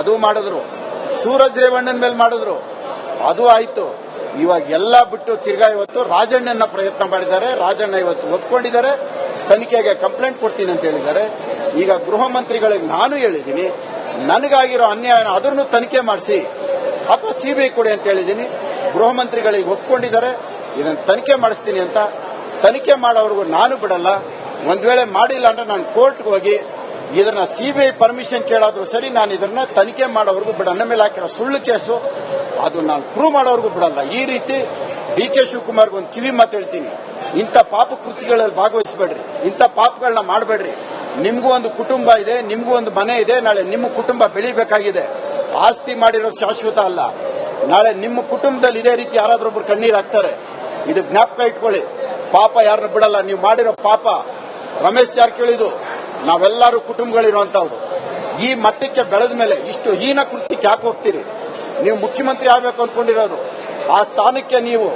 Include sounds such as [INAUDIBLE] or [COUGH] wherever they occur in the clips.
ಅದು ಮಾಡಿದ್ರು. ಸೂರಜ್ ರೇವಣ್ಣನ ಮೇಲೆ ಮಾಡಿದ್ರು. ಅದು ಆಯ್ತು. ಇವಾಗ ಎಲ್ಲ ಬಿಟ್ಟು ತಿರ್ಗಾ ಇವತ್ತು ರಾಜಣ್ಣನ ಪ್ರಯತ್ನ ಮಾಡಿದ್ದಾರೆ. ರಾಜಣ್ಣ ಇವತ್ತು ಒಪ್ಕೊಂಡಿದ್ದಾರೆ. ತನಿಖೆಗೆ ಕಂಪ್ಲೇಂಟ್ ಕೊಡ್ತೀನಿ ಅಂತ ಹೇಳಿದ್ದಾರೆ. ಈಗ ಗೃಹ ಮಂತ್ರಿಗಳಿಗೆ ನಾನು ಹೇಳಿದ್ದೀನಿ, ನನಗಾಗಿರೋ ಅನ್ಯಾಯ ಅದನ್ನು ತನಿಖೆ ಮಾಡಿಸಿ, ಅಥವಾ ಸಿಬಿಐ ಕೊಡಿ ಅಂತ ಹೇಳಿದ್ದೀನಿ. ಗೃಹ ಮಂತ್ರಿಗಳಿಗೆ ಒಪ್ಕೊಂಡಿದ್ದಾರೆ. ಇದನ್ನು ತನಿಖೆ ಮಾಡಿಸ್ತೀನಿ ಅಂತ. ತನಿಖೆ ಮಾಡೋವರೆಗೂ ನಾನು ಬಿಡಲ್ಲ. ಒಂದ್ ವೇಳೆ ಮಾಡಿಲ್ಲ ಅಂದ್ರೆ ನಾನು ಕೋರ್ಟ್ಗೆ ಹೋಗಿ ಇದನ್ನ ಸಿಬಿಐ ಪರ್ಮಿಷನ್ ಕೇಳಾದ್ರೂ ಸರಿ, ನಾನು ಇದನ್ನ ತನಿಖೆ ಮಾಡೋವರೆಗೂ ಬಿಡ. ನನ್ನ ಮೇಲೆ ಹಾಕಿರೋ ಸುಳ್ಳು ಕೇಸು, ಅದು ನಾನು ಪ್ರೂವ್ ಮಾಡೋವರೆಗೂ ಬಿಡಲ್ಲ. ಈ ರೀತಿ ಡಿ ಕೆ ಶಿವಕುಮಾರ್ಗೆ ಒಂದು ಕಿವಿ ಮಾತು ಹೇಳ್ತೀನಿ. ಇಂಥ ಪಾಪ ಕೃತಿಗಳಲ್ಲಿ ಭಾಗವಹಿಸಬೇಡ್ರಿ. ಇಂಥ ಪಾಪಗಳನ್ನ ಮಾಡಬೇಡ್ರಿ. ನಿಮಗೂ ಒಂದು ಕುಟುಂಬ ಇದೆ, ನಿಮಗೂ ಒಂದು ಮನೆ ಇದೆ, ನಾಳೆ ನಿಮ್ಮ ಕುಟುಂಬ ಬೆಳಿಬೇಕಾಗಿದೆ. ಆಸ್ತಿ ಮಾಡಿರೋ ಶಾಶ್ವತ ಅಲ್ಲ. ನಾಳೆ ನಿಮ್ಮ ಕುಟುಂಬದಲ್ಲಿ ಇದೇ ರೀತಿ ಯಾರಾದ್ರೊಬ್ರು ಕಣ್ಣೀರು ಹಾಕ್ತಾರೆ. ಇದು ಜ್ಞಾಪಕ ಇಟ್ಕೊಳ್ಳಿ. ಪಾಪ ಯಾರನ್ನ ಬಿಡಲ್ಲ. ನೀವು ಮಾಡಿರೋ ಪಾಪ. ರಮೇಶ್ ಜಾರಕಿಹೊಳಿದು ನಾವೆಲ್ಲರೂ ಕುಟುಂಬಗಳಿರುವಂತವ್ರು ಈ ಮಟ್ಟಕ್ಕೆ ಬೆಳೆದ ಮೇಲೆ ಇಷ್ಟು ಹೀನ ಕೃತ್ಯಕ್ಕೆ ಯಾಕೆ ಹೋಗ್ತೀರಿ? ನೀವು ಮುಖ್ಯಮಂತ್ರಿ ಆಗಬೇಕು ಅನ್ಕೊಂಡಿರೋರು, ಆ ಸ್ಥಾನಕ್ಕೆ ನೀವು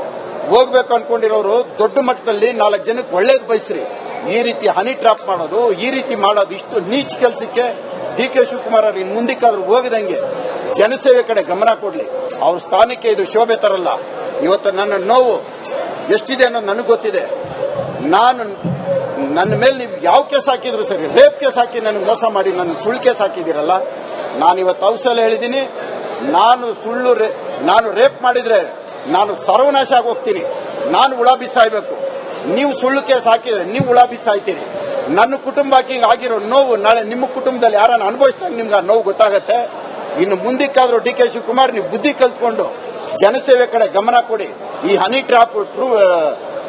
ಹೋಗ್ಬೇಕು ಅನ್ಕೊಂಡಿರೋರು ದೊಡ್ಡ ಮಟ್ಟದಲ್ಲಿ ನಾಲ್ಕು ಜನಕ್ಕೆ ಒಳ್ಳೇದು ಬಯಸ್ರಿ. ಈ ರೀತಿ ಹನಿ ಟ್ರಾಪ್ ಮಾಡೋದು, ಈ ರೀತಿ ಮಾಡೋದು ಇಷ್ಟು ನೀಚ್ ಕೆಲಸಕ್ಕೆ ಡಿ ಕೆ ಶಿವಕುಮಾರ್ ಅವರು ಇನ್ನು ಮುಂದಕ್ಕಾದ್ರೂ ಹೋಗದಂಗೆ ಜನಸೇವೆ ಕಡೆ ಗಮನ ಕೊಡ್ಲಿ. ಅವ್ರ ಸ್ಥಾನಕ್ಕೆ ಇದು ಶೋಭೆ ತರಲ್ಲ. ಇವತ್ತು ನನ್ನ ನೋವು ಎಷ್ಟಿದೆ ಅನ್ನೋದು ನನಗೆ ಗೊತ್ತಿದೆ. ನಾನು ನನ್ನ ಮೇಲೆ ನೀವು ಯಾವ ಕೇಸ್ ಹಾಕಿದ್ರು ಸರಿ, ರೇಪ್ ಕೇಸ್ ಹಾಕಿ ನನಗೆ ಮೋಸ ಮಾಡಿ, ನನ್ನ ಸುಳ್ಳು ಕೇಸ್ ಹಾಕಿದ್ದೀರಲ್ಲ? ನಾನು ಇವತ್ತು ಔಷಧ ಹೇಳಿದ್ದೀನಿ. ನಾನು ಸುಳ್ಳು ನಾನು ರೇಪ್ ಮಾಡಿದ್ರೆ ನಾನು ಸರ್ವನಾಶ ಆಗಿ ನಾನು ಉಳ ಬಿಸಾಯ್ಬೇಕು. ನೀವು ಸುಳ್ಳು ಕೇಸ್ ಹಾಕಿದ್ರೆ ನೀವು ಉಳ ಬಿಸಾಯ್ತೀರಿ. ನನ್ನ ಕುಟುಂಬಕ್ಕೆ ಆಗಿರೋ ನೋವು ನಾಳೆ ನಿಮ್ಮ ಕುಟುಂಬದಲ್ಲಿ ಯಾರನ್ನ ಅನುಭವಿಸಿದಾಗ ನಿಮ್ಗೆ ಆ ನೋವು ಗೊತ್ತಾಗತ್ತೆ? ಇನ್ನು ಮುಂದಕ್ಕಾದರೂ ಡಿ ಕೆ ಶಿವಕುಮಾರ್, ನೀವು ಬುದ್ಧಿ ಕಲ್ತ್ಕೊಂಡು ಜನಸೇವೆ ಕಡೆ ಗಮನ ಕೊಡಿ. ಈ ಹನಿ ಟ್ರಾಪ್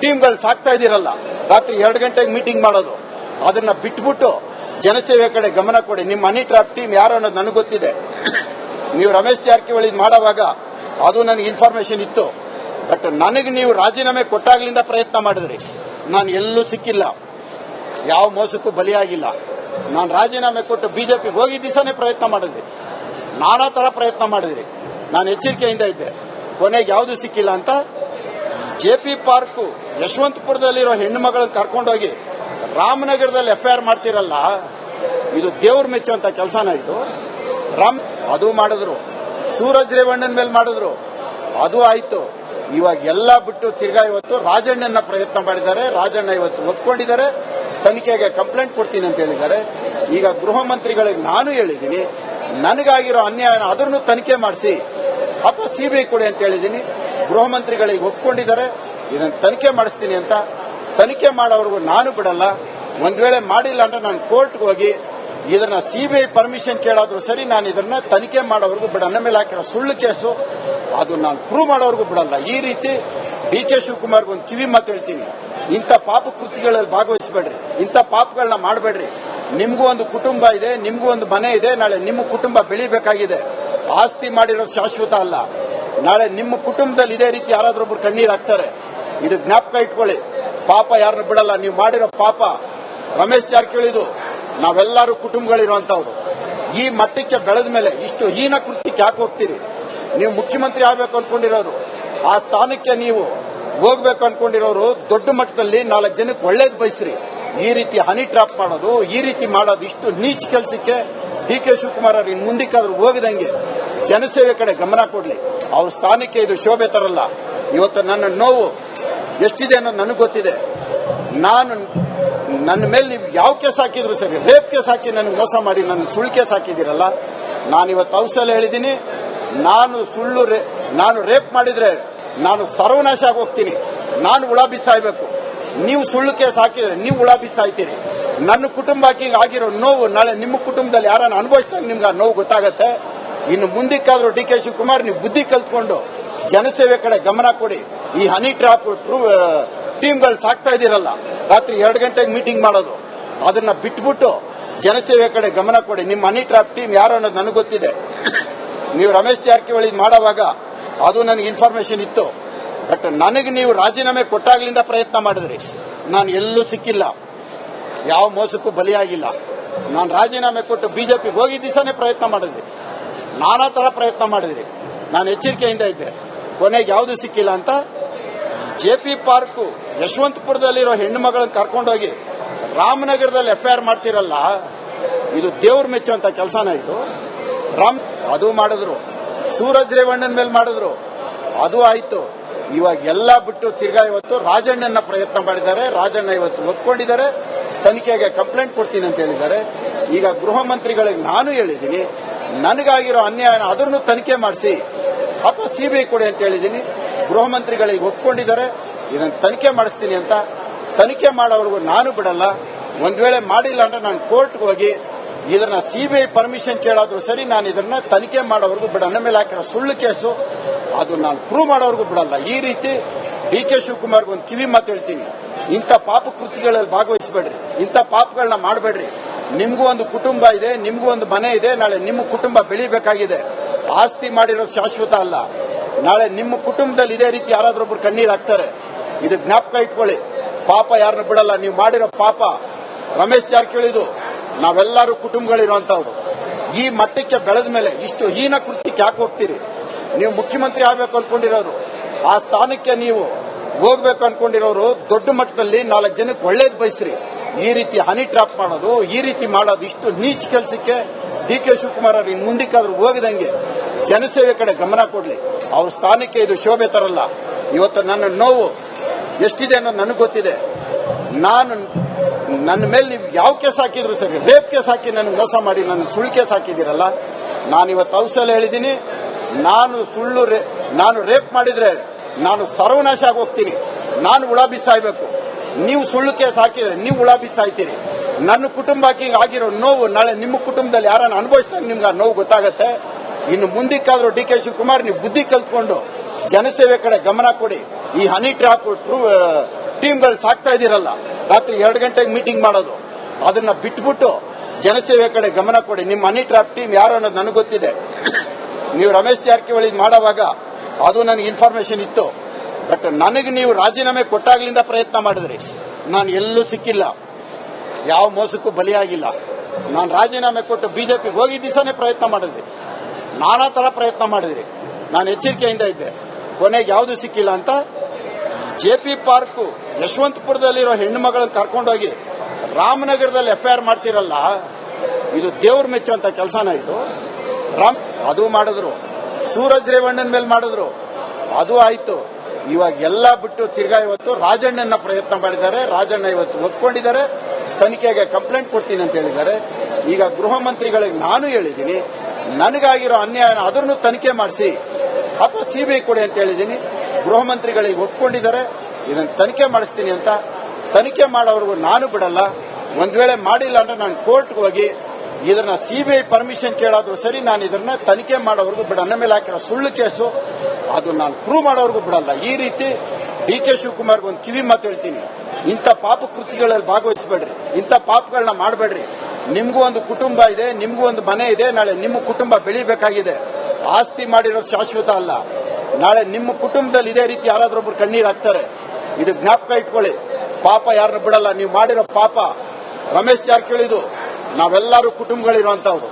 ಟೀಮ್ಗಳು ಸಾಕ್ತಾ ಇದ್ದೀರಲ್ಲ. ರಾತ್ರಿ ಎರಡು ಗಂಟೆಗೆ ಮೀಟಿಂಗ್ ಮಾಡೋದು. ಅದನ್ನ ಬಿಟ್ಬಿಟ್ಟು ಜನಸೇವೆ ಕಡೆ ಗಮನ ಕೊಡಿ. ನಿಮ್ಮ ಮನಿ ಟ್ರಾಪ್ ಟೀಮ್ ಯಾರು ಅನ್ನೋದು ನನಗೆ ಗೊತ್ತಿದೆ. ನೀವು ರಮೇಶ್ ಜಾರಕಿಹೊಳಿ ಮಾಡುವಾಗ ಅದು ನನಗೆ ಇನ್ಫಾರ್ಮೇಶನ್ ಇತ್ತು. ಬಟ್ ನನಗೆ ನೀವು ರಾಜೀನಾಮೆ ಕೊಟ್ಟಾಗ್ಲಿಂದ ಪ್ರಯತ್ನ ಮಾಡಿದ್ರಿ. ನಾನು ಎಲ್ಲೂ ಸಿಕ್ಕಿಲ್ಲ. ಯಾವ ಮೋಸಕ್ಕೂ ಬಲಿಯಾಗಿಲ್ಲ. ನಾನು ರಾಜೀನಾಮೆ ಕೊಟ್ಟು ಬಿಜೆಪಿ ಹೋಗಿ ದಿವಸನೇ ಪ್ರಯತ್ನ ಮಾಡಿದ್ರಿ ನಾನಾ ತರ ಪ್ರಯತ್ನ ಮಾಡಿದ್ರಿ. ನಾನು ಎಚ್ಚರಿಕೆಯಿಂದ ಇದ್ದೆ. ಕೊನೆಗೆ ಯಾವುದು ಸಿಕ್ಕಿಲ್ಲ ಅಂತ ಜೆ ಪಿ ಪಾರ್ಕು ಯಶವಂತಪುರದಲ್ಲಿರೋ ಹೆಣ್ಣು ಮಗಳನ್ನ ಕರ್ಕೊಂಡೋಗಿ ರಾಮನಗರದಲ್ಲಿ ಎಫ್ಐಆರ್ ಮಾಡ್ತಿರಲ್ಲ, ಇದು ದೇವ್ರ ಮೆಚ್ಚುವಂತ ಕೆಲಸನ ಇದು. ರಾಮ್, ಅದು ಮಾಡಿದ್ರು. ಸೂರಜ್ ರೇವಣ್ಣನ ಮೇಲೆ ಮಾಡಿದ್ರು. ಅದು ಆಯ್ತು. ಇವಾಗ ಎಲ್ಲ ಬಿಟ್ಟು ತಿರ್ಗಾ ಇವತ್ತು ರಾಜಣ್ಣನ ಪ್ರಯತ್ನ ಮಾಡಿದ್ದಾರೆ. ರಾಜಣ್ಣ ಇವತ್ತು ಒಪ್ಕೊಂಡಿದ್ದಾರೆ. ತನಿಖೆಗೆ ಕಂಪ್ಲೇಂಟ್ ಕೊಡ್ತೀನಿ ಅಂತ ಹೇಳಿದ್ದಾರೆ. ಈಗ ಗೃಹ ಮಂತ್ರಿಗಳಿಗೆ ನಾನು ಹೇಳಿದ್ದೀನಿ, ನನಗಾಗಿರೋ ಅನ್ಯಾಯನ ಅದನ್ನು ತನಿಖೆ ಮಾಡಿಸಿ ಅಥವಾ ಸಿಬಿಐ ಕೊಡಿ ಅಂತ ಹೇಳಿದ್ದೀನಿ. ಗೃಹ ಮಂತ್ರಿಗಳಿಗೆ ಒಪ್ಕೊಂಡಿದ್ದಾರೆ, ಇದನ್ನು ತನಿಖೆ ಮಾಡಿಸ್ತೀನಿ ಅಂತ. ತನಿಖೆ ಮಾಡೋವರೆಗೂ ನಾನು ಬಿಡಲ್ಲ. ಒಂದ್ ವೇಳೆ ಮಾಡಿಲ್ಲ ಅಂದ್ರೆ ನಾನು ಕೋರ್ಟ್ಗೆ ಹೋಗಿ ಇದನ್ನ ಸಿಬಿಐ ಪರ್ಮಿಷನ್ ಕೇಳಾದ್ರೂ ಸರಿ, ನಾನು ಇದನ್ನ ತನಿಖೆ ಮಾಡೋವರೆಗೂ ಬಿಡ ನನ್ನ ಮೇಲೆ ಹಾಕಿರೋ ಸುಳ್ಳು ಕೇಸು, ಅದು ನಾನು ಪ್ರೂವ್ ಮಾಡೋವರೆಗೂ ಬಿಡಲ್ಲ. ಈ ರೀತಿ ಡಿ ಕೆ ಶಿವಕುಮಾರ್ಗೆ ಒಂದು ಕಿವಿ ಮಾತು ಹೇಳ್ತೀನಿ. ಇಂಥ ಪಾಪ ಕೃತಿಗಳಲ್ಲಿ ಭಾಗವಹಿಸಬೇಡ್ರಿ. ಇಂಥ ಪಾಪಗಳನ್ನ ಮಾಡಬೇಡ್ರಿ. ನಿಮಗೂ ಒಂದು ಕುಟುಂಬ ಇದೆ, ನಿಮಗೂ ಒಂದು ಮನೆ ಇದೆ, ನಾಳೆ ನಿಮ್ಮ ಕುಟುಂಬ ಬೆಳಿಬೇಕಾಗಿದೆ. ಆಸ್ತಿ ಮಾಡಿರೋದು ಶಾಶ್ವತ ಅಲ್ಲ. ನಾಳೆ ನಿಮ್ಮ ಕುಟುಂಬದಲ್ಲಿ ಇದೇ ರೀತಿ ಯಾರಾದ್ರೊಬ್ರು ಕಣ್ಣೀರು ಹಾಕ್ತಾರೆ, ಇದು ಜ್ಞಾಪಕ ಇಟ್ಕೊಳ್ಳಿ. ಪಾಪ ಯಾರನ್ನ ಬಿಡಲ್ಲ, ನೀವು ಮಾಡಿರೋ ಪಾಪ. ರಮೇಶ್ ಜಾರಕಿಹೊಳಿದು ನಾವೆಲ್ಲರೂ ಕುಟುಂಬಗಳಿರುವಂತವ್ರು ಈ ಮಟ್ಟಕ್ಕೆ ಬೆಳೆದ ಮೇಲೆ ಇಷ್ಟು ಹೀನ ಕೃತ್ಯಕ್ಕೆ ಯಾಕೆ ಹೋಗ್ತೀರಿ? ನೀವು ಮುಖ್ಯಮಂತ್ರಿ ಆಗ್ಬೇಕು ಅನ್ಕೊಂಡಿರೋರು, ಆ ಸ್ಥಾನಕ್ಕೆ ನೀವು ಹೋಗ್ಬೇಕು ಅನ್ಕೊಂಡಿರೋರು, ದೊಡ್ಡ ಮಟ್ಟದಲ್ಲಿ ನಾಲ್ಕು ಜನಕ್ಕೆ ಒಳ್ಳೇದು ಬಯಸ್ರಿ. ಈ ರೀತಿ ಹನಿ ಟ್ರಾಪ್ ಮಾಡೋದು, ಈ ರೀತಿ ಮಾಡೋದು ಇಷ್ಟು ನೀಚ್ ಕೆಲಸಕ್ಕೆ ಡಿ ಕೆ ಶಿವಕುಮಾರ್ ಅವ್ರು ಇನ್ನು ಮುಂದಕ್ಕಾದ್ರೂ ಹೋಗದಂಗೆ ಜನಸೇವೆ ಕಡೆ ಗಮನ ಕೊಡ್ಲಿ. ಅವ್ರ ಸ್ಥಾನಕ್ಕೆ ಇದು ಶೋಭೆ ತರಲ್ಲ. ಇವತ್ತು ನನ್ನ ನೋವು ಎಷ್ಟಿದೆ ಅನ್ನೋದು ನನಗೆ ಗೊತ್ತಿದೆ. ನಾನು ನನ್ನ ಮೇಲೆ ನೀವು ಯಾವ ಕೇಸ್ ಹಾಕಿದ್ರು ಸರಿ, ರೇಪ್ ಕೇಸ್ ಹಾಕಿ ನನಗೆ ಮೋಸ ಮಾಡಿ ನನ್ನ ಸುಳ್ಳು ಕೇಸ್ ಹಾಕಿದ್ದೀರಲ್ಲ ನಾನು ಇವತ್ತು ಹೌಸಲ್ಲಿ ಹೇಳಿದ್ದೀನಿ ನಾನು ಸುಳ್ಳು ನಾನು ರೇಪ್ ಮಾಡಿದ್ರೆ ನಾನು ಸರ್ವನಾಶ ಆಗಿ ಹೋಗ್ತೀನಿ ನಾನು ಉಳ ಬಿಸಾಯ್ಬೇಕು ನೀವು ಸುಳ್ಳು ಕೇಸ್ ಹಾಕಿದ್ರೆ ನೀವು ಉಳ ಬಿಸಾಯ್ತೀರಿ ನನ್ನ ಕುಟುಂಬಕ್ಕೆ ಆಗಿರೋ ನೋವು ನಾಳೆ ನಿಮ್ಮ ಕುಟುಂಬದಲ್ಲಿ ಯಾರನ್ನ ಅನುಭವಿಸಿದಾಗ ನಿಮ್ಗೆ ಆ ನೋವು ಗೊತ್ತಾಗತ್ತೆ. ಇನ್ನು ಮುಂದಕ್ಕಾದರೂ ಡಿ ಕೆ ಶಿವಕುಮಾರ್, ನೀವು ಬುದ್ಧಿ ಕಲ್ತ್ಕೊಂಡು ಜನಸೇವೆ ಕಡೆ ಗಮನ ಕೊಡಿ. ಈ ಹನಿ ಟ್ರಾಪ್ ಟೀಮ್ಗಳು ಸಾಕ್ತಾ ಇದ್ದೀರಲ್ಲ, ರಾತ್ರಿ ಎರಡು ಗಂಟೆಗೆ ಮೀಟಿಂಗ್ ಮಾಡೋದು. ಅದನ್ನ ಬಿಟ್ಬಿಟ್ಟು ಜನಸೇವೆ ಕಡೆ ಗಮನ ಕೊಡಿ. ನಿಮ್ಮ ಹನಿ ಟ್ರಾಪ್ ಟೀಮ್ ಯಾರು ಅನ್ನೋದು ನನಗೆ ಗೊತ್ತಿದೆ. ನೀವು ರಮೇಶ್ ಜಾರಕಿಹೊಳಿ ಮಾಡುವಾಗ ಅದು ನನಗೆ ಇನ್ಫಾರ್ಮೇಶನ್ ಇತ್ತು. ಬಟ್ ನನಗೆ ನೀವು ರಾಜೀನಾಮೆ ಕೊಟ್ಟಾಗ್ಲಿಂದ ಪ್ರಯತ್ನ ಮಾಡಿದ್ರಿ. ನಾನು ಎಲ್ಲೂ ಸಿಕ್ಕಿಲ್ಲ. ಯಾವ ಮೋಸಕ್ಕೂ ಬಲಿಯಾಗಿಲ್ಲ. ನಾನು ರಾಜೀನಾಮೆ ಕೊಟ್ಟು ಬಿಜೆಪಿಗೆ ಹೋಗಿ ದಿವಸನೇ ಪ್ರಯತ್ನ ಮಾಡಿದ್ರಿ ನಾನಾ ತರ ಪ್ರಯತ್ನ ಮಾಡಿದ್ರಿ. ನಾನು ಎಚ್ಚರಿಕೆಯಿಂದ ಇದ್ದೆ. ಕೊನೆಗೆ ಯಾವುದು ಸಿಕ್ಕಿಲ್ಲ ಅಂತ ಜೆ ಪಿ ಪಾರ್ಕು ಯಶವಂತಪುರದಲ್ಲಿರೋ ಹೆಣ್ಣು ಮಗಳನ್ನ ಕರ್ಕೊಂಡೋಗಿ ರಾಮನಗರದಲ್ಲಿ ಎಫ್ಐಆರ್ ಮಾಡ್ತಿರಲ್ಲ, ಇದು ದೇವ್ರ ಮೆಚ್ಚುವಂತ ಕೆಲಸನ ಇದು? ರಾಮ್, ಅದು ಮಾಡಿದ್ರು. ಸೂರಜ್ ರೇವಣ್ಣನ ಮೇಲೆ ಮಾಡಿದ್ರು. ಅದು ಆಯ್ತು. ಇವಾಗ ಎಲ್ಲ ಬಿಟ್ಟು ತಿರ್ಗಾ ಇವತ್ತು ರಾಜಣ್ಣನ ಪ್ರಯತ್ನ ಮಾಡಿದ್ದಾರೆ. ರಾಜಣ್ಣ ಇವತ್ತು ಒಪ್ಕೊಂಡಿದ್ದಾರೆ. ತನಿಖೆಗೆ ಕಂಪ್ಲೇಂಟ್ ಕೊಡ್ತೀನಿ ಅಂತ ಹೇಳಿದ್ದಾರೆ. ಈಗ ಗೃಹ ಮಂತ್ರಿಗಳಿಗೆ ನಾನು ಹೇಳಿದ್ದೀನಿ ನನಗಾಗಿರೋ ಅನ್ಯಾಯನ ಅದನ್ನು ತನಿಖೆ ಮಾಡಿಸಿ. ಅಥವಾ ಸಿಬಿಐ ಕೊಡಿ ಅಂತ ಹೇಳಿದ್ದೀನಿ. ಗೃಹ ಮಂತ್ರಿಗಳಿಗೆ ಒಪ್ಕೊಂಡಿದ್ದಾರೆ. ಇದನ್ನು ತನಿಖೆ ಮಾಡಿಸ್ತೀನಿ ಅಂತ. ತನಿಖೆ ಮಾಡೋವರೆಗೂ ನಾನು ಬಿಡಲ್ಲ. ಒಂದ್ ವೇಳೆ ಮಾಡಿಲ್ಲ ಅಂದ್ರೆ ನಾನು ಕೋರ್ಟ್ಗೆ ಹೋಗಿ ಇದನ್ನ ಸಿಬಿಐ ಪರ್ಮಿಷನ್ ಕೇಳಾದ್ರೂ ಸರಿ ನಾನು ಇದನ್ನ ತನಿಖೆ ಮಾಡೋವರೆಗೂ ಬಿಡ. ನನ್ನ ಮೇಲೆ ಹಾಕಿರೋ ಸುಳ್ಳು ಕೇಸು, ಅದು ನಾನು ಪ್ರೂವ್ ಮಾಡೋವರೆಗೂ ಬಿಡಲ್ಲ. ಈ ರೀತಿ ಡಿ ಕೆ ಶಿವಕುಮಾರ್ಗೆ ಒಂದು ಕಿವಿ ಮಾತು ಹೇಳ್ತೀನಿ. ಇಂಥ ಪಾಪ ಕೃತಿಗಳಲ್ಲಿ ಭಾಗವಹಿಸಬೇಡ್ರಿ. ಇಂಥ ಪಾಪಗಳನ್ನ ಮಾಡಬೇಡ್ರಿ. ನಿಮ್ಗೂ ಒಂದು ಕುಟುಂಬ ಇದೆ, ನಿಮಗೂ ಒಂದು ಮನೆ ಇದೆ, ನಾಳೆ ನಿಮ್ಮ ಕುಟುಂಬ ಬೆಳಿಬೇಕಾಗಿದೆ. ಆಸ್ತಿ ಮಾಡಿರೋ ಶಾಶ್ವತ ಅಲ್ಲ. ನಾಳೆ ನಿಮ್ಮ ಕುಟುಂಬದಲ್ಲಿ ಇದೇ ರೀತಿ ಯಾರಾದ್ರೊಬ್ರು ಕಣ್ಣೀರು ಹಾಕ್ತಾರೆ. ಇದು ಜ್ಞಾಪಕ ಇಟ್ಕೊಳ್ಳಿ. ಪಾಪ ಯಾರನ್ನು ಬಿಡಲ್ಲ. ನೀವು ಮಾಡಿರೋ ಪಾಪ, ರಮೇಶ್ ಜಾರಕಿಹೊಳಿದು ನಾವೆಲ್ಲರೂ ಕುಟುಂಬಗಳಿರುವಂತವ್ರು ಈ ಮಟ್ಟಕ್ಕೆ ಬೆಳೆದ ಮೇಲೆ ಇಷ್ಟು ಹೀನ ಕೃತ್ಯಕ್ಕೆ ಯಾಕೆ ಹೋಗ್ತೀರಿ? ನೀವು ಮುಖ್ಯಮಂತ್ರಿ ಆಗಬೇಕು ಅನ್ಕೊಂಡಿರೋರು. ಆ ಸ್ಥಾನಕ್ಕೆ ನೀವು ಹೋಗ್ಬೇಕು ಅನ್ಕೊಂಡಿರೋರು ದೊಡ್ಡ ಮಟ್ಟದಲ್ಲಿ ನಾಲ್ಕು ಜನಕ್ಕೆ ಒಳ್ಳೇದು ಬಯಸ್ರಿ. ಈ ರೀತಿ ಹನಿ ಟ್ರಾಪ್ ಮಾಡೋದು, ಈ ರೀತಿ ಮಾಡೋದು ಇಷ್ಟು ನೀಚ್ ಕೆಲಸಕ್ಕೆ ಡಿ ಕೆ ಶಿವಕುಮಾರ್ ಅವ್ರಿಗೆ ಮುಂದಿಕ್ಕಾದ್ರೂ ಹೋಗದಂಗೆ ಜನಸೇವೆ ಕಡೆ ಗಮನ ಕೊಡ್ಲಿ. ಅವ್ರ ಸ್ಥಾನಕ್ಕೆ ಇದು ಶೋಭೆ ತರಲ್ಲ. ಇವತ್ತು ನನ್ನ ನೋವು ಎಷ್ಟಿದೆ ಅನ್ನೋದು ನನಗೆ ಗೊತ್ತಿದೆ. ನಾನು ನನ್ನ ಮೇಲೆ ನೀವು ಯಾವ ಕೇಸ್ ಹಾಕಿದ್ರು ಸರಿ, ರೇಪ್ ಕೇಸ್ ಹಾಕಿ ನನಗೆ ಮೋಸ ಮಾಡಿ, ನನ್ನ ಸುಳ್ಳು ಕೇಸ್ ಹಾಕಿದ್ದೀರಲ್ಲ, ನಾನು ಇವತ್ತು ಔಷಧ ಹೇಳಿದ್ದೀನಿ. ನಾನು ಸುಳ್ಳು ನಾನು ರೇಪ್ ಮಾಡಿದ್ರೆ ನಾನು ಸರ್ವನಾಶ ಆಗೋಗ್ತೀನಿ. ನಾನು ಉಳಾಬಿ ನೀವು ಸುಳ್ಳು ಕೇಸ್ ಹಾಕಿದ್ರೆ ನೀವು ಉಳ ಸಾಯ್ತೀರಿ. ನನ್ನ ಕುಟುಂಬಕ್ಕೆ ಆಗಿರೋ ನೋವು ನಾಳೆ ನಿಮ್ಮ ಕುಟುಂಬದಲ್ಲಿ ಯಾರನ್ನ ಅನುಭವಿಸಿದಾಗ ನಿಮ್ಗೆ ಆ ನೋವು ಗೊತ್ತಾಗತ್ತೆ. ಇನ್ನು ಮುಂದಕ್ಕಾದ್ರೂ ಡಿ ಕೆ ಶಿವಕುಮಾರ್, ನೀವು ಬುದ್ಧಿ ಕಲ್ತ್ಕೊಂಡು ಜನಸೇವೆ ಕಡೆ ಗಮನ ಕೊಡಿ. ಈ ಹನಿ ಟ್ರಾಪ್ ಟೀಮ್ಗಳು ಸಾಕ್ತಾ ಇದ್ದೀರಲ್ಲ, ರಾತ್ರಿ ಎರಡು ಗಂಟೆಗೆ ಮೀಟಿಂಗ್ ಮಾಡೋದು. ಅದನ್ನ ಬಿಟ್ಬಿಟ್ಟು ಜನಸೇವೆ ಕಡೆ ಗಮನ ಕೊಡಿ. ನಿಮ್ಮ ಹನಿ ಟ್ರಾಪ್ ಟೀಮ್ ಯಾರು ಅನ್ನೋದು ನನಗೆ ಗೊತ್ತಿದೆ. [COUGHS] ನೀವು ರಮೇಶ್ ಜಾರಕಿಹೊಳಿ ಮಾಡುವಾಗ ಅದು ನನಗೆ ಇನ್ಫಾರ್ಮೇಶನ್ ಇತ್ತು. ಬಟ್ ನನಗೆ ನೀವು ರಾಜೀನಾಮೆ ಕೊಟ್ಟಾಗ್ಲಿಂದ ಪ್ರಯತ್ನ ಮಾಡಿದ್ರಿ. ನಾನು ಎಲ್ಲೂ ಸಿಕ್ಕಿಲ್ಲ. ಯಾವ ಮೋಸಕ್ಕೂ ಬಲಿಯಾಗಿಲ್ಲ. ನಾನು ರಾಜೀನಾಮೆ ಕೊಟ್ಟು ಬಿಜೆಪಿ ಹೋಗಿ ದಿವಸನೇ ಪ್ರಯತ್ನ ಮಾಡಿದ್ರಿ. ನಾನಾ ತರ ಪ್ರಯತ್ನ ಮಾಡಿದ್ರಿ. ನಾನು ಎಚ್ಚರಿಕೆಯಿಂದ ಇದ್ದೆ. ಕೊನೆಗೆ ಯಾವುದು ಸಿಕ್ಕಿಲ್ಲ ಅಂತ ಜೆ ಪಿ ಪಾರ್ಕ್ ಯಶವಂತಪುರದಲ್ಲಿರೋ ಹೆಣ್ಣು ಮಗಳನ್ನ ಕರ್ಕೊಂಡೋಗಿ ರಾಮನಗರದಲ್ಲಿ ಎಫ್ಐಆರ್ ಮಾಡ್ತಿರಲ್ಲ, ಇದು ದೇವ್ರ ಮೆಚ್ಚುವಂತ ಕೆಲಸನ ಇದು. ರಾಮ್, ಅದು ಮಾಡಿದ್ರು. ಸೂರಜ್ ರೇವಣ್ಣನ ಮೇಲೆ ಮಾಡಿದ್ರು. ಅದು ಆಯ್ತು. ಇವಾಗ ಎಲ್ಲ ಬಿಟ್ಟು ತಿರ್ಗಾ ಇವತ್ತು ರಾಜಣ್ಣನ ಪ್ರಯತ್ನ ಮಾಡಿದ್ದಾರೆ. ರಾಜಣ್ಣ ಇವತ್ತು ಒಪ್ಕೊಂಡಿದ್ದಾರೆ. ತನಿಖೆಗೆ ಕಂಪ್ಲೇಂಟ್ ಕೊಡ್ತೀನಿ ಅಂತ ಹೇಳಿದ್ದಾರೆ. ಈಗ ಗೃಹ ಮಂತ್ರಿಗಳಿಗೆ ನಾನು ಹೇಳಿದ್ದೀನಿ, ನನಗಾಗಿರೋ ಅನ್ಯಾಯ ಅದನ್ನು ತನಿಖೆ ಮಾಡಿಸಿ ಅಥವಾ ಸಿಬಿಐ ಕೊಡಿ ಅಂತ ಹೇಳಿದ್ದೀನಿ. ಗೃಹ ಮಂತ್ರಿಗಳಿಗೆ ಒಪ್ಕೊಂಡಿದ್ದಾರೆ. ಇದನ್ನು ತನಿಖೆ ಮಾಡಿಸ್ತೀನಿ ಅಂತ. ತನಿಖೆ ಮಾಡೋವರೆಗೂ ನಾನು ಬಿಡಲ್ಲ. ಒಂದ್ ವೇಳೆ ಮಾಡಿಲ್ಲ ಅಂದ್ರೆ ನಾನು ಕೋರ್ಟ್ಗೆ ಹೋಗಿ ಇದನ್ನ ಸಿಬಿಐ ಪರ್ಮಿಷನ್ ಕೇಳಾದ್ರೂ ಸರಿ, ನಾನು ಇದನ್ನ ತನಿಖೆ ಮಾಡೋವರೆಗೂ ಬಿಡ. ನನ್ನ ಮೇಲೆ ಹಾಕಿರೋ ಸುಳ್ಳು ಕೇಸು, ಅದು ನಾನು ಪ್ರೂವ್ ಮಾಡೋವರೆಗೂ ಬಿಡಲ್ಲ. ಈ ರೀತಿ ಡಿ ಕೆ ಶಿವಕುಮಾರ್ಗೆ ಒಂದು ಕಿವಿ ಮಾತು ಹೇಳ್ತೀನಿ. ಇಂಥ ಪಾಪ ಕೃತಿಗಳಲ್ಲಿ ಭಾಗವಹಿಸಬೇಡ್ರಿ. ಇಂಥ ಪಾಪಗಳನ್ನ ಮಾಡಬೇಡ್ರಿ. ನಿಮಗೂ ಒಂದು ಕುಟುಂಬ ಇದೆ, ನಿಮಗೂ ಒಂದು ಮನೆ ಇದೆ, ನಾಳೆ ನಿಮ್ಮ ಕುಟುಂಬ ಬೆಳಿಬೇಕಾಗಿದೆ. ಆಸ್ತಿ ಮಾಡಿರೋದು ಶಾಶ್ವತ ಅಲ್ಲ. ನಾಳೆ ನಿಮ್ಮ ಕುಟುಂಬದಲ್ಲಿ ಇದೇ ರೀತಿ ಯಾರಾದ್ರೊಬ್ರು ಕಣ್ಣೀರು ಹಾಕ್ತಾರೆ. ಇದು ಜ್ಞಾಪಕ ಇಟ್ಕೊಳ್ಳಿ. ಪಾಪ ಯಾರನ್ನು ಬಿಡಲ್ಲ. ನೀವು ಮಾಡಿರೋ ಪಾಪ ರಮೇಶ್ ಜಾರಕಿಹೊಳಿದು, ನಾವೆಲ್ಲರೂ ಕುಟುಂಬಗಳಿರುವಂತವ್ರು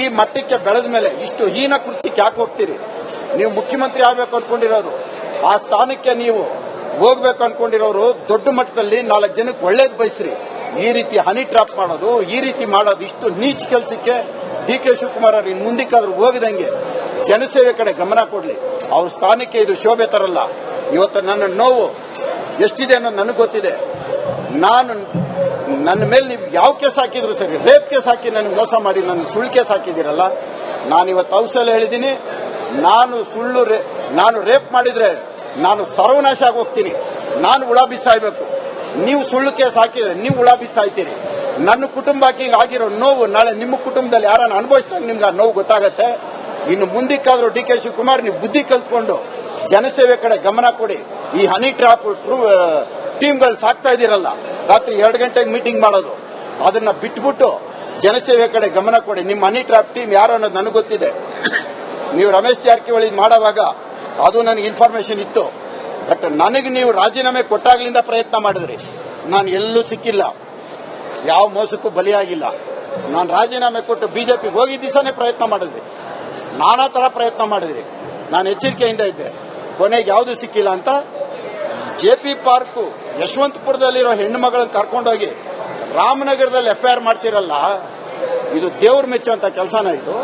ಈ ಮಟ್ಟಕ್ಕೆ ಬೆಳೆದ ಮೇಲೆ ಇಷ್ಟು ಹೀನ ಕೃತ್ಯಕ್ಕೆ ಯಾಕೆ ಹೋಗ್ತೀರಿ? ನೀವು ಮುಖ್ಯಮಂತ್ರಿ ಆಗಬೇಕು ಅನ್ಕೊಂಡಿರೋರು, ಆ ಸ್ಥಾನಕ್ಕೆ ನೀವು ಹೋಗ್ಬೇಕು ಅನ್ಕೊಂಡಿರೋರು ದೊಡ್ಡ ಮಟ್ಟದಲ್ಲಿ ನಾಲ್ಕು ಜನಕ್ಕೆ ಒಳ್ಳೇದು ಬಯಸ್ರಿ. ಈ ರೀತಿ ಹನಿ ಟ್ರಾಪ್ ಮಾಡೋದು, ಈ ರೀತಿ ಮಾಡೋದು ಇಷ್ಟು ನೀಚ್ ಕೆಲಸಕ್ಕೆ ಡಿ ಕೆ ಶಿವಕುಮಾರ್ ಅವ್ರು ಇನ್ನು ಮುಂದಕ್ಕಾದ್ರೂ ಹೋಗದಂಗೆ ಜನಸೇವೆ ಕಡೆ ಗಮನ ಕೊಡ್ಲಿ. ಅವ್ರ ಸ್ಥಾನಕ್ಕೆ ಇದು ಶೋಭೆ ತರಲ್ಲ. ಇವತ್ತು ನನ್ನ ನೋವು ಎಷ್ಟಿದೆ ಅನ್ನೋದು ನನಗೆ ಗೊತ್ತಿದೆ. ನಾನು ನನ್ನ ಮೇಲೆ ನೀವು ಯಾವ ಕೇಸ್ ಹಾಕಿದ್ರು ಸರಿ, ರೇಪ್ ಕೇಸ್ ಹಾಕಿ ನನಗೆ ಮೋಸ ಮಾಡಿ, ನನ್ನ ಸುಳ್ಳು ಕೇಸ್ ಹಾಕಿದ್ದೀರಲ್ಲ ನಾನು ಇವತ್ತು ಔಷಧ ಹೇಳಿದ್ದೀನಿ, ನಾನು ಸುಳ್ಳು ರೇ- ನಾನು ರೇಪ್ ಮಾಡಿದ್ರೆ ನಾನು ಸರ್ವನಾಶ ಆಗಿ ಹೋಗ್ತೀನಿ ನಾನು ಉಳ ಬಿಸಾಯ್ಬೇಕು. ನೀವು ಸುಳ್ಳು ಕೇಸ್ ಹಾಕಿದ್ರೆ ನೀವು ಉಳ ಬಿಸಾಯ್ತೀರಿ. ನನ್ನ ಕುಟುಂಬಕ್ಕೆ ಈಗ ಆಗಿರೋ ನೋವು, ನಾಳೆ ನಿಮ್ಮ ಕುಟುಂಬದಲ್ಲಿ ಯಾರನ್ನು ಅನುಭವಿಸಿದಾಗ ನಿಮ್ಗೆ ಆ ನೋವು ಗೊತ್ತಾಗತ್ತೆ. ಇನ್ನು ಮುಂದಕ್ಕಾದ್ರೂ ಡಿ ಕೆ ಶಿವಕುಮಾರ್, ನೀವು ಬುದ್ಧಿ ಕಲ್ತ್ಕೊಂಡು ಜನಸೇವೆ ಕಡೆ ಗಮನ ಕೊಡಿ. ಈ ಹನಿ ಟ್ರಾಪ್ ಟೀಮ್ಗಳು ಸಾಕ್ತಾ ಇದ್ದೀರಲ್ಲ ರಾತ್ರಿ ಎರಡು ಗಂಟೆಗೆ ಮೀಟಿಂಗ್ ಮಾಡೋದು. ಅದನ್ನ ಬಿಟ್ಬಿಟ್ಟು ಜನಸೇವೆ ಕಡೆ ಗಮನ ಕೊಡಿ. ನಿಮ್ಮ ಮನಿ ಟ್ರಾಪ್ ಟೀಮ್ ಯಾರು ಅನ್ನೋದು ನನಗೆ ಗೊತ್ತಿದೆ. ನೀವು ರಮೇಶ್ ಜಾರಕಿಹೊಳಿ ಮಾಡುವಾಗ ಅದು ನನಗೆ ಇನ್ಫಾರ್ಮೇಶನ್ ಇತ್ತು. ಬಟ್ ನನಗೆ ನೀವು ರಾಜೀನಾಮೆ ಕೊಟ್ಟಾಗ್ಲಿಂದ ಪ್ರಯತ್ನ ಮಾಡಿದ್ರಿ. ನಾನು ಎಲ್ಲೂ ಸಿಕ್ಕಿಲ್ಲ. ಯಾವ ಮೋಸಕ್ಕೂ ಬಲಿಯಾಗಿಲ್ಲ. ನಾನು ರಾಜೀನಾಮೆ ಕೊಟ್ಟು ಬಿಜೆಪಿಗೆ ಹೋಗಿ ದಿವಸನೇ ಪ್ರಯತ್ನ ಮಾಡಿದ್ರಿ ನಾನಾ ತರ ಪ್ರಯತ್ನ ಮಾಡಿದ್ರಿ. ನಾನು ಎಚ್ಚರಿಕೆಯಿಂದ ಇದ್ದೆ. ಕೊನೆಗೆ ಯಾವುದು ಸಿಕ್ಕಿಲ್ಲ ಅಂತ ಜೆ ಪಿ ಪಾರ್ಕ್ ಯಶವಂತಪುರದಲ್ಲಿರೋ ಹೆಣ್ಣು ಮಗಳನ್ನು ಕರ್ಕೊಂಡೋಗಿ ರಾಮನಗರದಲ್ಲಿ ಎಫ್ಐಆರ್ ಮಾಡ್ತಿರಲ್ಲ ಇದು ದೇವ್ರ ಮೆಚ್ಚುವಂತ ಕೆಲಸನ ಇದು.